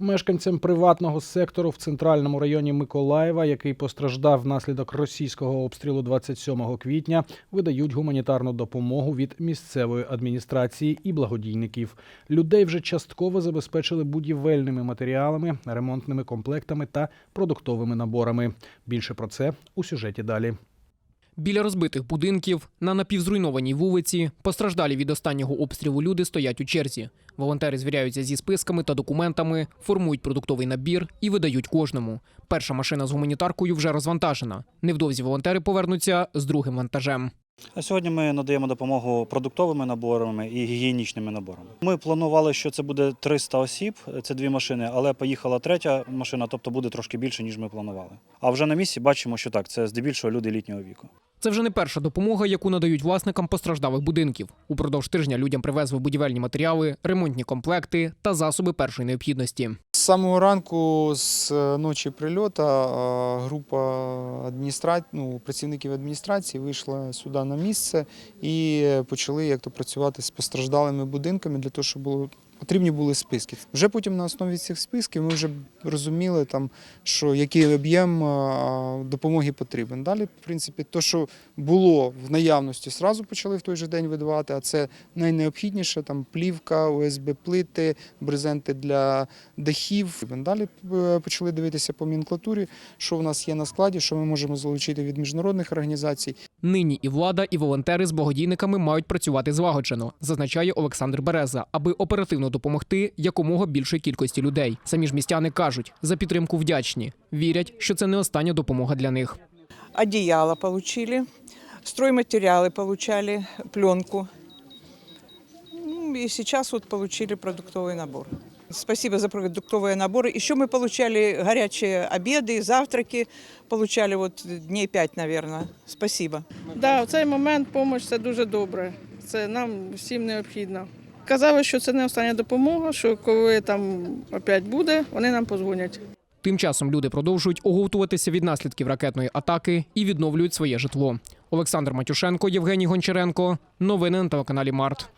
Мешканцям приватного сектору в центральному районі Миколаєва, який постраждав внаслідок російського обстрілу 27 квітня, видають гуманітарну допомогу від місцевої адміністрації і благодійників. Людей вже частково забезпечили будівельними матеріалами, ремонтними комплектами та продуктовими наборами. Більше про це у сюжеті далі. Біля розбитих будинків на напівзруйнованій вулиці постраждалі від останнього обстрілу люди стоять у черзі. Волонтери звіряються зі списками та документами, формують продуктовий набір і видають кожному. Перша машина з гуманітаркою вже розвантажена. Невдовзі волонтери повернуться з другим вантажем. А сьогодні ми надаємо допомогу продуктовими наборами і гігієнічними наборами. Ми планували, що це буде 300 осіб, це дві машини, але поїхала третя машина, тобто буде трошки більше, ніж ми планували. А вже на місці бачимо, що так, це здебільшого люди літнього віку. Це вже не перша допомога, яку надають власникам постраждалих будинків. Упродовж тижня людям привезли будівельні матеріали, ремонтні комплекти та засоби першої необхідності. Самого ранку, з е, ночі прильота, група адміністра... ну, працівників адміністрації вийшла сюди на місце і почали як то працювати з постраждалими будинками для того, щоб було. Потрібні були списки. Вже потім на основі цих списків ми вже розуміли, там, що який об'єм допомоги потрібен. Далі, в принципі, то, що було в наявності, зразу почали в той же день видавати, а це найнеобхідніше там плівка, ОСБ-плити, брезенти для дахів. Далі е, почали дивитися по номенклатурі, що в нас є на складі, що ми можемо залучити від міжнародних організацій. Нині і влада, і волонтери з благодійниками мають працювати злагоджено, зазначає Олександр Береза, аби оперативно допомогти якомога більшій кількості людей. Самі ж містяни кажуть, за підтримку вдячні. Вірять, що це не остання допомога для них. одеяло получили, стройматериалы получали, пленку. Ну, И сейчас вот получили продуктовый набор. Спасибо за продуктовые наборы. Еще мы получали горячие обеды, завтраки. Получали вот дней пять, наверное. Спасибо. Да, в цей момент допомога це дуже добре. Це нам всім необхідно. Казали, що це не остання допомога, що коли там опять буде, вони нам позвонять. Тим часом люди продовжують оговтуватися від наслідків ракетної атаки і відновлюють своє житло. Олександр Матюшенко, Євгеній Гончаренко. Новини на телеканалі Март.